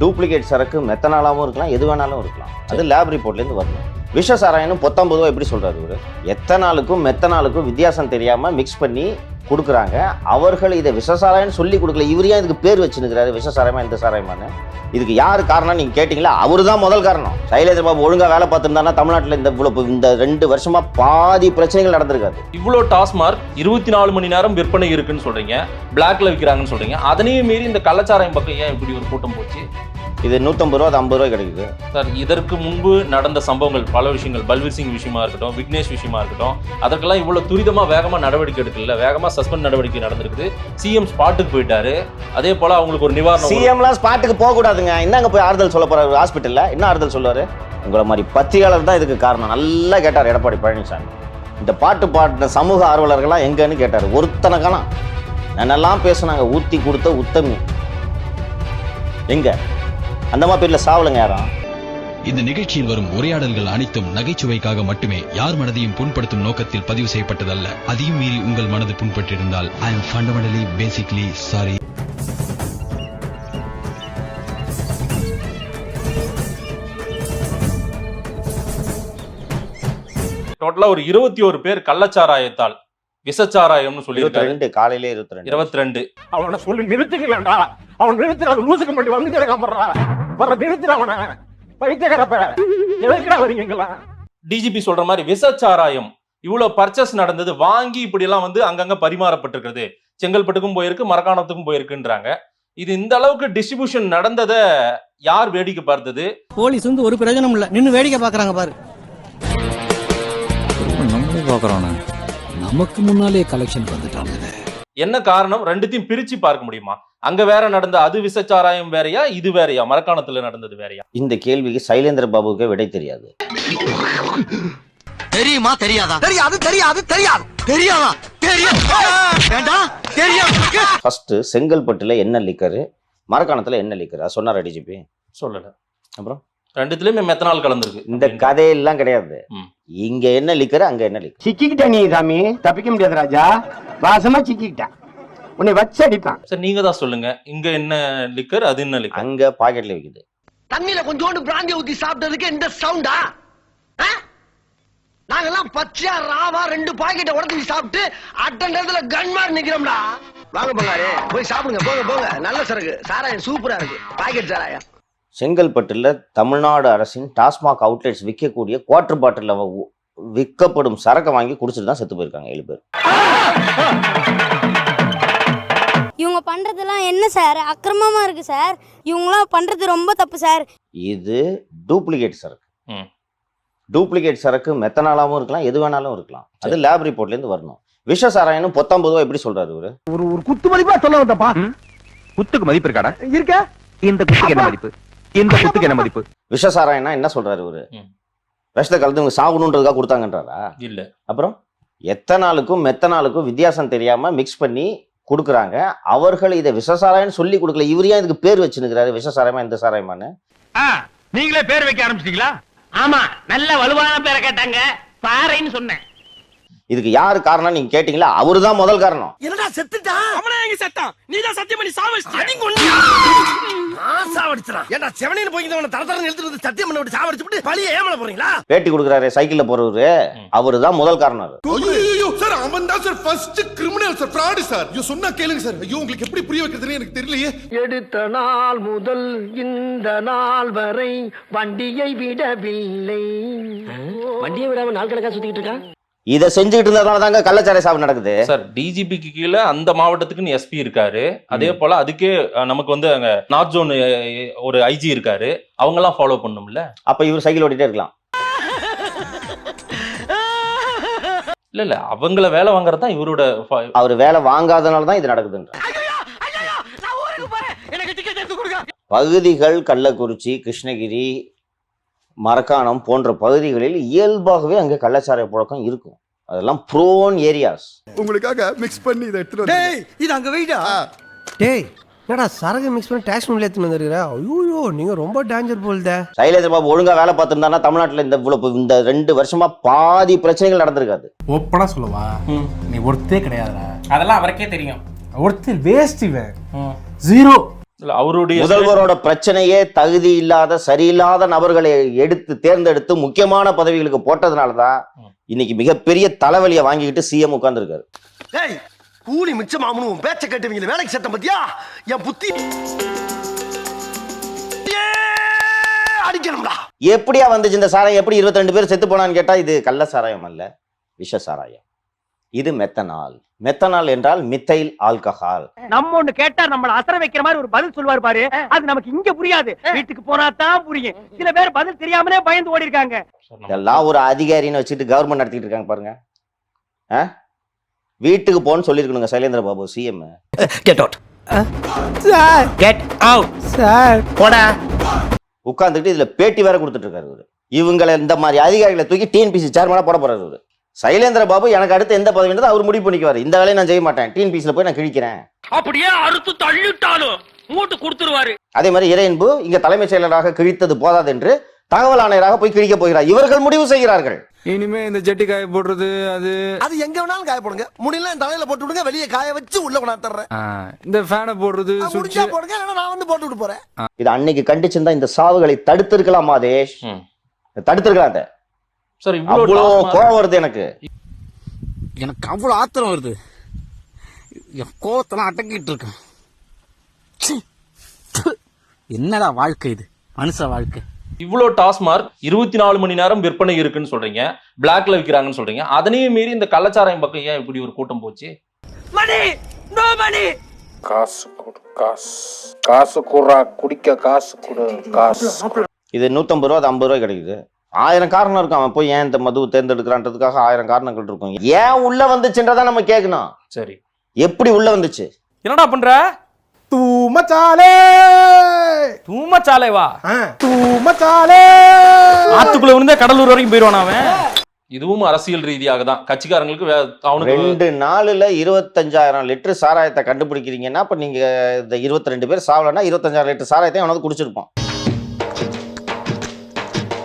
Duplicate சரக்கு மெத்தனாலாவும் இருக்கலாம் எது வேணாலும் இருக்கலாம். அது லேப் ரிப்போர்ட்லேருந்து வரணும். விஷ சாராயம்னு பத்தொன்பது ரூபா எப்படி சொல்றாரு இவரு? எத்தனாலுக்கும் மெத்தனாலுக்கும் வித்தியாசம் தெரியாம மிக்ஸ் பண்ணி கொடுக்குறாங்க. அவர்கள் இதை விஷசாராயம்னு சொல்லி கொடுக்கல. இவர் ஏன் இதுக்கு பேர் வச்சுருக்கிறாரு? விஷ சாராயமா இந்த சாராயமான்னு? இதுக்கு யார் காரணம் நீங்கள் கேட்டிங்களா? அவர் தான் முதல் காரணம். சைலேந்திர பாபு ஒழுங்காக வேலை பார்த்துருந்தாருன்னா தமிழ்நாட்டில் இந்த இவ்வளோ இந்த ரெண்டு வருஷமாக பாதி பிரச்சனைகள் நடந்திருக்காது. இவ்வளோ டாஸ்மார்க் இருபத்தி நாலு மணி நேரம் விற்பனை இருக்குன்னு சொல்கிறீங்க பிளாக்ல விற்கிறாங்கன்னு சொல்கிறீங்க அதனையும் மீறி இந்த கள்ளச்சாராயம் பக்கம் ஏன் இப்படி ஒரு கூட்டம் போச்சு? இது நூற்றம்பது ரூபா அது ஐம்பது ரூபாய் கிடைக்குது. சார் இதற்கு முன்பு நடந்த சம்பவங்கள் பல விஷயங்கள் பல்வீர் சிங் விஷயமா இருக்கட்டும் விக்னேஷ் விஷயமா இருக்கட்டும் அதற்கெல்லாம் இவ்வளவு துரிதமா வேகமா நடவடிக்கை எடுக்கல வேகமா சஸ்பெண்ட் நடவடிக்கை நடந்திருக்குது. சிஎம் ஸ்பாட்டுக்கு போயிட்டாரு. அதே போல அவங்களுக்கு ஒரு நிவாரணம் சிஎம்லாம் ஸ்பாட்டுக்கு போக கூடாதுங்க என்னங்க போய் ஆறுதல் சொல்ல போறாரு ஹாஸ்பிட்டல்ல. என்ன ஆறுதல் சொல்லுவாரு? உங்களை மாதிரி பத்திரிகையாளர் தான் இதுக்கு காரணம். நல்லா கேட்டார் எடப்பாடி பழனிசாமி. இந்த பாட்டு பாடின சமூக ஆர்வலர்கள்லாம் எங்கன்னு கேட்டார். ஒருத்தனை காணோம் என்னெல்லாம் பேசுனாங்க? ஊத்தி கொடுத்த உத்தமி. எங்க? அந்தமா பேர்ல சாவலுங்க யாரும்? இந்த நிகழ்ச்சியில் வரும் உரையாடல்கள் அனைத்தும் நகைச்சுவைக்காக மட்டுமே யார் மனதையும் புண்படுத்தும் நோக்கத்தில் பதிவு செய்யப்பட்டதல்ல. அதையும் மீறி உங்கள் மனது புண்பட்டிருந்தால் I am fundamentally basically sorry டோட்டலா ஒரு இருபத்தி ஒரு பேர் கள்ளச்சாராயத்தால் விஷச்சாராயம்னு இருபத்தி சொல்லியிருக்காரு ரெண்டு காலையிலே இருபத்தி ரெண்டு. இருபத்தி ரெண்டு. அவனை சொல்லி நிறுத்திக்கலடா அவன் நிறுத்தி அது லூசுக்கு மட்டும் வந்து கிடக்காம வர நிறுத்திட அவனை பைத்தியக்காரப்ப எதுக்குடா வரீங்களா டிஜிபி சொல்ற மாதிரி விஷச்சாராயம் இவ்வளவு பர்ச்சேஸ் நடந்தது வாங்கி இப்படி எல்லாம் வந்து அங்கங்க பரிமாறப்பட்டிருக்கிறது. செங்கல்பட்டுக்கும் போயிருக்கு மரக்காணத்துக்கும் போயிருக்குன்றாங்க. இது இந்த அளவுக்கு டிஸ்ட்ரிபியூஷன் நடந்ததை யார் வேடிக்கை பார்த்தது? போலீஸ் வந்து ஒரு பிரயோஜனம் இல்ல. நின்னு வேடிக்கை பாக்குறாங்க பாரு. நம்மளே பாக்குறோண்ணே நமக்கு முன்னாலே கலெக்ஷன் வந்துட்டாங்க. என்ன காரணம்? ரெண்டுத்தையும் பிரிச்சு பார்க்க முடியுமா? அங்க வேற நடந்த அது விஷச்சாராயம் வேறயா? இது வேறயா? மரக்காணத்துல நடந்தது வேறயா? இந்த கேள்விக்கு சைலேந்திர பாபுக்கே விடை தெரியாது. தெரியுமா? தெரியாதா? தெரியாது தெரியாது தெரியாது. தெரியாதா? தெரியும் வேண்டாம் தெரியும் ஃபர்ஸ்ட் செங்கல்பட்டுல என்ன லிக்கரு மரக்காணத்துல என்ன லிக்கர் அது சொன்னாரா டிஜிபி சொல்லல. அப்புறம்? ரெண்டுத்துலயுமே மெத்தனால் கலந்துருக்கு. இந்த கதையெல்லாம் கிடையாது. ம். இங்க என்ன லிக்கரு அங்க என்ன லிக்கர். சிக்கிக்கிட்ட நீ சாமி. தப்பிக்க முடியாது ராஜா. வாசமா சிக்கிக்கிட்ட. உன்னை வச்சு அடிப்பான். சரி நீங்க தான் சொல்லுங்க. இங்க என்ன லிக்கர் அது என்ன லிக்கர்? அங்க பாக்கெட்ல விக்குது. தண்ணியில கொஞ்சோண்டு பிராந்தி ஊத்தி சாப்பிட்டதுக்கு இந்த சவுண்டா? நாங்கெல்லாம் பச்சையா ராவா ரெண்டு பாக்கெட்டை உடச்சி சாப்பிட்டு அட்ட நேரத்துல கன்மார் நிக்கிறோம்டா. வாங்க பங்காரு போய் சாப்பிடுங்க. போங்க போங்க. நல்ல சரக்கு. சாராயம் சூப்பரா இருக்கு. பாக்கெட் சாராயம். செங்கல்பட்டுல தமிழ்நாடு அரசின் டாஸ்மாக் அவுட்லெட்ஸ் விற்கக்கூடிய குவார்டர் பாட்டில் விற்கப்படும் சரக்கை வாங்கி குடிச்சிட்டு தான் செத்து போயிருக்காங்க ஏழு பேர். இவங்க பண்றதெல்லாம் என்ன சார்? அக்கிரமமா இருக்கு சார். இவங்களாம் பண்றது ரொம்ப தப்பு சார். இது டூப்ளிகேட் சரக்கு. ம். டூப்ளிகேட் சரக்கு மெத்தனாலாவும் இருக்கலாம் எது வேணாலும் இருக்கலாம். அது லேப் ரிப்போர்ட்ல இருந்து வரணும். விஷ சாராயம்னு பத்தொன்பது ரூபா எப்படி சொல்றாரு இவரு? ஒரு ஒரு குத்து மதிப்பா சொல்ல வந்தப்பா குத்துக்கு மதிப்பு இருக்காடா? இருக்க. இந்த குத்துக்கு என்ன மதிப்பு? இந்த குத்துக்கு என்ன மதிப்பு? விஷ சாராயம்னா என்ன சொல்றாரு இவரு. விஷத்தை கலந்து இவங்க சாகணுன்றதுக்காக கொடுத்தாங்கன்றாரா? இல்ல. அப்புறம் எத்தனாலுக்கும் மெத்தனாலுக்கும் வித்தியாசம் தெரியாம மிக்ஸ் பண்ணி கொடுக்குறாங்க. அவர்கள் இதை விஷசாராயம்னு சொல்லி கொடுக்கல. இவர் ஏன் இதுக்கு பேர் வச்சுருக்கிறாரு? விஷசாராயமா இந்த சாராயமான்னு? நீங்களே பேர் வைக்க ஆரம்பிச்சிட்டீங்களா? ஆமா நல்ல வலுவான பேரை கேட்டாங்க. பாறைன்னு சொன்னேன். இதுக்கு யார் காரணம் நீங்க கேட்டீங்களா? அவரு தான் முதல் காரணம். என்னடா செத்துட்டான் அவனே எங்க செத்தான். நீ தான் சத்தியம் பண்ணி சாவடிச்சிட்ட சாவடிச்சான் ஏன்டா செவனின்னு போய் அவனை தர தரன்னு எழுத்துட்டு வந்து சத்தியம் பண்ணி விட்டு சாவடிச்சு விட்டு பழிய ஏமல போறீங்களா? பேட்டி கொடுக்குறாரு சைக்கிள்ல போறவரு. அவரு தான் முதல் காரணம். ஐயோ சார் அவன் தான் sir first criminal sir fraud sir. ஐயோ சொன்னா கேளுங்க சார். ஐயோ உங்களுக்கு எப்படி புரிய வைக்கிறதுன்னு எனக்கு தெரியலையே. எடுத்த நாள் முதல் இந்த நாள் வரை வண்டியை விடவில்லை. வண்டியை விடாம நாள் கணக்கா சுத்திட்டு இருக்கான் இதை செஞ்சுக்கிட்டு இருந்ததால தாங்க கள்ளச்சாரை சாவு நடக்குது. சார் டிஜிபிக்கு கீழே அந்த மாவட்டத்துக்குன்னு எஸ்பி இருக்காரு. அதே போல அதுக்கே நமக்கு வந்து அங்க நார்த் ஜோன் ஒரு ஐஜி இருக்காரு. அவங்க எல்லாம் ஃபாலோ பண்ணும்ல? அப்ப இவர் சைக்கிள் ஓட்டிட்டே இருக்கலாம். இல்ல இல்ல அவங்கள வேலை வாங்குறது தான் இவரோட ஃப- அவர் வேலை வாங்காதனால தான் இது நடக்குதுன்ற. எனக்கு டிக்கெட் எடுத்து கொடுங்க. பகுதிகள் கள்ளக்குறிச்சி கிருஷ்ணகிரி மரக்காணம் போன்ற பகுதிகளில் இயல்பாகவே அங்கே கள்ளச்சாரை புழக்கம் இருக்கும். அதெல்லாம் ப்ரோன் ஏரியாஸ் உங்களுக்காக மிக்ஸ் பண்ணி இதை எடுத்துட்டு வந்து இது அங்க வெயிடா டேய் என்னடா சரகு மிக்ஸ் பண்ணி டேக்ஸ் உள்ள எடுத்துன்னு வந்துருக்கிற? ஐயோ நீங்க ரொம்ப டேஞ்சர் போல்தே சைலேந்திர பாபு ஒழுங்கா வேலை பார்த்துருந்தாருன்னா தமிழ்நாட்டில் இந்த இவ்வளவு இந்த ரெண்டு வருஷமா பாதி பிரச்சனைகள் நடந்திருக்காது. ஓப்பனா சொல்லவா? நீ ஒருத்தே கிடையாதுடா. அதெல்லாம் அவருக்கே தெரியும். ஒருத்தர் வேஸ்ட் இவன். ஜீரோ அவருடைய முதல்வரோட பிரச்சனையே தகுதி இல்லாத சரியில்லாத நபர்களை எடுத்து தேர்ந்தெடுத்து முக்கியமான பதவிகளுக்கு போட்டதுனால தான் ம். இன்னைக்கு மிகப்பெரிய தலைவலியை வாங்கிக்கிட்டு சிஎம் உட்கார்ந்துருக்காரு. டேய் கூலி மிச்சமாகணும் உன் பேச்ச கேட்டுவீங்க வேலைக்கு சட்டம் பத்தியா? என் புத்தி அடிக்கணும்டா. எப்படியா வந்துச்சு இந்த சாராயம்? எப்படி 22 பேர் செத்து போனான்னு கேட்டா இது கள்ள சாராயம் அல்ல விஷ சாராயம். இது மெத்தனால். மெத்தனால் என்றால் மித்தைல் ஆல்கஹால். நம்ம ஒண்ணு கேட்டா நம்மள அசர வைக்கிற மாதிரி ஒரு பதில் சொல்லுவார் பாரு. அது நமக்கு இங்க புரியாது. வீட்டுக்கு போனா தான் புரியும். சில பேர் பதில் தெரியாமலே பயந்து ஓடி இருக்காங்க இதெல்லாம் ஒரு அதிகாரின்னு வச்சுட்டு கவர்மெண்ட் நடத்திட்டு இருக்காங்க பாருங்க. ஆ? வீட்டுக்கு போன்னு சொல்லியிருக்கணுங்க Sailendra Babu CM get out sir get out sir போடா. உட்காந்துட்டு இதுல பேட்டி வேற கொடுத்துட்டு இருக்காரு இவங்களை இந்த மாதிரி அதிகாரிகளை தூக்கி டிஎன்பிசி சேர்மனா போட போறாரு சைலேந்திர பாபு எனக்கு அடுத்து எந்த பதவின்றது அவர் முடிவு பண்ணிக்குவாரு. இந்த வேலையை நான் செய்ய மாட்டேன். டிஎன்பிசில போய் நான் கிழிக்கிறேன். அப்படியே அறுத்து தள்ளிட்டாலும் மூட்டு கொடுத்துருவாரு. அதே மாதிரி இறையன்பு இங்க தலைமைச் செயலராக கிழித்தது போதாது என்று தகவல் ஆணையராக போய் கிழிக்க போகிறார். இவர்கள் முடிவு செய்கிறார்கள். இனிமே இந்த ஜட்டி காய போடுறது அது அது எங்க வேணாலும் காய போடுங்க. முடியல என் தலையில போட்டு விடுங்க. வெளியே காய வச்சு உள்ள கொண்டாந்துறேன் ஆ, இந்த ஃபேனை போடுறது சுவிட்ச் போடுங்க. நான் வந்து போட்டு விட்டு போறேன். இது அன்னைக்கு கண்டிச்சிருந்தா இந்த சாவுகளை தடுத்திருக்கலாம் மாதேஷ். தடுத்திருக்கலாம் அதை சார் அவ்வளோ இவ்வளவு கோவம் வருது எனக்கு. எனக்கு அவ்வளவு ஆத்திரம் வருது. என் கோவத்தெல்லாம் அடக்கிட்டு இருக்கேன். என்னடா வாழ்க்கை இது? மனுஷ வாழ்க்கை. இவ்வளோ டாஸ்மார்க் இருபத்தி நாலு மணி நேரம் விற்பனை இருக்குன்னு சொல்றீங்க பிளாக்ல விற்கிறாங்கன்னு சொல்றீங்க. அதனையும் மீறி இந்த கள்ளச்சாராயம் பக்கம் ஏன் இப்படி ஒரு கூட்டம் போச்சு? மணி! No money! காசு கொடு காசு. காசு குடுறா குடிக்க காசு கொடு காசு. இது நூத்தம்பது ரூபா அது ஐம்பது ரூபாய் கிடைக்குது. ஆயிரம் காரணம் இருக்கும். அவன் போய் ஏன் இந்த மதுவை தேர்ந்தெடுக்கிறான்றதுக்காக ஆயிரம் காரணங்கள் இருக்கும். ஏன் உள்ள வந்துச்சுன்றதா நம்ம கேட்கணும். சரி. எப்படி உள்ள வந்துச்சு? என்னடா பண்ற? தூமச்சாலே! வா தூ மச்சாலே ஆத்துக்குள்ள விழுந்தா கடலூர் வரைக்கும் போயிடுவான் அவன்? இதுவும் அரசியல் ரீதியாக தான். கட்சிக்காரங்களுக்கு அவனுக்கு ரெண்டு நாளுல இருபத்தஞ்சாயிரம் லிட்டர் சாராயத்தை கண்டுபிடிக்கிறீங்கன்னா இப்ப நீங்க இந்த இருபத்தி ரெண்டு பேர் சாவலன்னா இருபத்தஞ்சாயிரம் லிட்டர் சாராயத்தை அவனது குடிச்சிருப்பான்.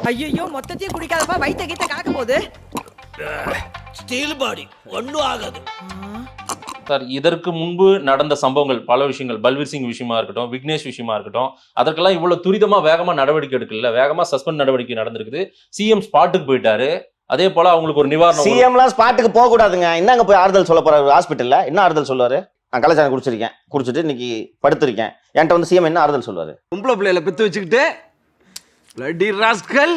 ஐயோ மொத்தத்தையும் குடிக்காதப்பா வயித்த கீத்த காக்க போகுது சார் இதற்கு முன்பு நடந்த சம்பவங்கள் பல விஷயங்கள் பல்வீர் சிங் விஷயமா இருக்கட்டும் விக்னேஷ் விஷயமா இருக்கட்டும் அதற்கெல்லாம் இவ்வளவு துரிதமா வேகமா நடவடிக்கை எடுக்கல வேகமா சஸ்பெண்ட் நடவடிக்கை நடந்திருக்குது. சிஎம் ஸ்பாட்டுக்கு போயிட்டாரு. அதே போல அவங்களுக்கு ஒரு நிவாரணம் சிஎம்லாம் ஸ்பாட்டுக்கு போக கூடாதுங்க என்னங்க போய் ஆறுதல் சொல்ல போறாரு ஹாஸ்பிட்டல்ல. என்ன ஆறுதல் சொல்லுவாரு? நான் கள்ளச்சாரம் குடிச்சிருக்கேன். குடிச்சிட்டு இன்னைக்கு படுத்திருக்கேன். என்கிட்ட வந்து சிஎம் என்ன ஆறுதல் சொல்லுவாரு? பொம்பளை பிள்ளையில பெத்து வச்சுக்கிட்டு பிளட்டி ராஸ்கல்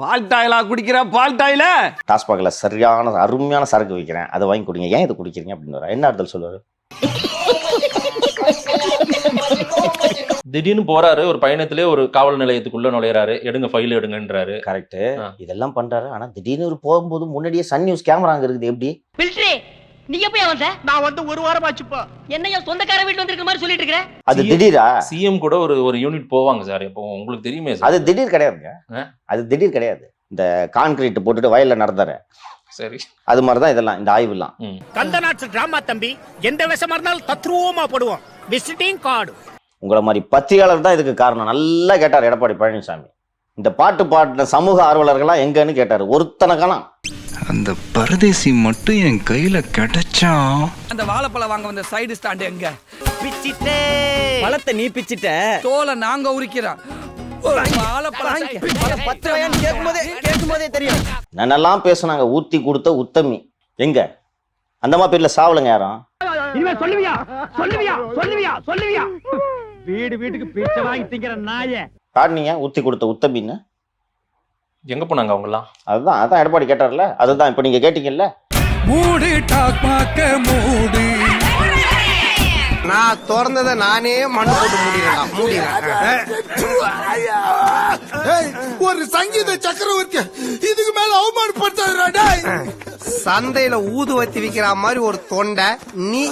பால் டாயிலா குடிக்கிற பால் டாயில டாஸ்மாகில் சரியான அருமையான சரக்கு வைக்கிறேன். அதை வாங்கி குடிங்க. ஏன் இதை குடிக்கிறீங்க அப்படின்னு என்ன ஆறுதல் சொல்லுவாரு? திடீர்னு போறாரு ஒரு பயணத்திலே ஒரு காவல் நிலையத்துக்குள்ள நுழையறாரு. எடுங்க ஃபைல் எடுங்கன்றாரு. கரெக்ட். இதெல்லாம் பண்றாரு. ஆனா திடீர்னு ஒரு போகும்போது முன்னாடியே சன் நியூஸ் கேமரா அங்க இருக்குது. எப்படி? நீ எப்பயா வந்த? நான் வந்து ஒரு வாரம் ஆச்சுப்பா என்னையா சொந்தக்கார வீட்டுல வந்திருக்க மாதிரி சொல்லிட்டு இருக்கிற? அது திடீரா? சிஎம் கூட ஒரு ஒரு யூனிட் போவாங்க சார். இப்போ உங்களுக்கு தெரியுமே சார். அது திடீர் கிடையாதுங்க? அது திடீர் கிடையாது. இந்த கான்கிரீட் போட்டுட்டு வயல்ல நடந்தாரு சரி. அது மாதிரிதான் இதெல்லாம் இந்த ஆய்வுலாம். கந்த நாட்டு டிராமா தம்பி எந்த விஷமா இருந்தாலும் தத்ரூபமா போடுவோம் விசிட்டிங் கார்டு உங்களை மாதிரி பத்திரிகையாளர் தான் இதுக்கு காரணம். நல்லா கேட்டார் எடப்பாடி பழனிசாமி. இந்த பாட்டு பாடின சமூக ஆர்வலர்கள்லாம் எங்கன்னு கேட்டாரு. ஒருத்தனை காணோம். அந்த பரதேசி மட்டும் என் கையில கிடைச்சா அந்த வாழைப்பழம் வாங்க வந்த சைடு ஸ்டாண்ட் எங்க? பிச்சிட்டே. பழத்தை நீ பிச்சிட்ட? தோலை நாங்க உரிக்கிறோம். என்னெல்லாம் பேசுனாங்க. ஊத்தி கொடுத்த உத்தமி. எங்க? அந்த மாதிரி பேர்ல சாவலுங்க யாரும்? இனிமே சொல்லுவியா? சொல்லுவியா? சொல்லுவியா? சொல்லுவியா? வீடு வீட்டுக்கு பிச்சை வாங்கி திங்கிற நாயே. பாடினீங்க ஊத்தி கொடுத்த உத்தமின்னு? எங்க போனாங்க அவங்கலாம் அதுதான் அதான் எடப்பாடி கேட்டார்ல. அதுதான் இப்ப நீங்க கேட்டீங்கல்ல? மூடு டாக்மாக்க மூடு. நான் திறந்ததை நானே மண்ணு போட்டு மூடிடுறேன். மூடிடுறேன் ஒரு சங்கீத சக்கரவர்த்தி இதுக்கு மேல அவமானப்படுத்தாதுடா சந்தையில ஊதுவத்தி விக்கிற மாதிரி ஒரு தொண்டை நீ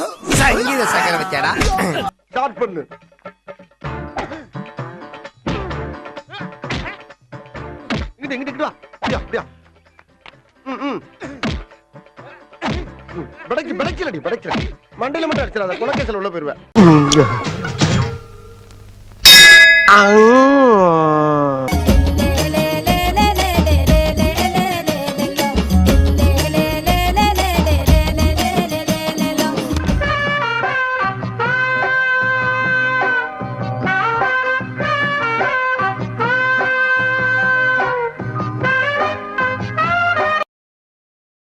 சங்கீத சக்கரவர்த்தியாடா. ஸ்டார்ட் பண்ணு. இங்கிட்டு இங்கிட்டு வா. அப்படியா அப்படியா படைக்கு படைக்கலடி படைக்கல மண்டையில மட்டும் அடிச்சிடாத குணக்கேசல் உள்ள போயிருவேன்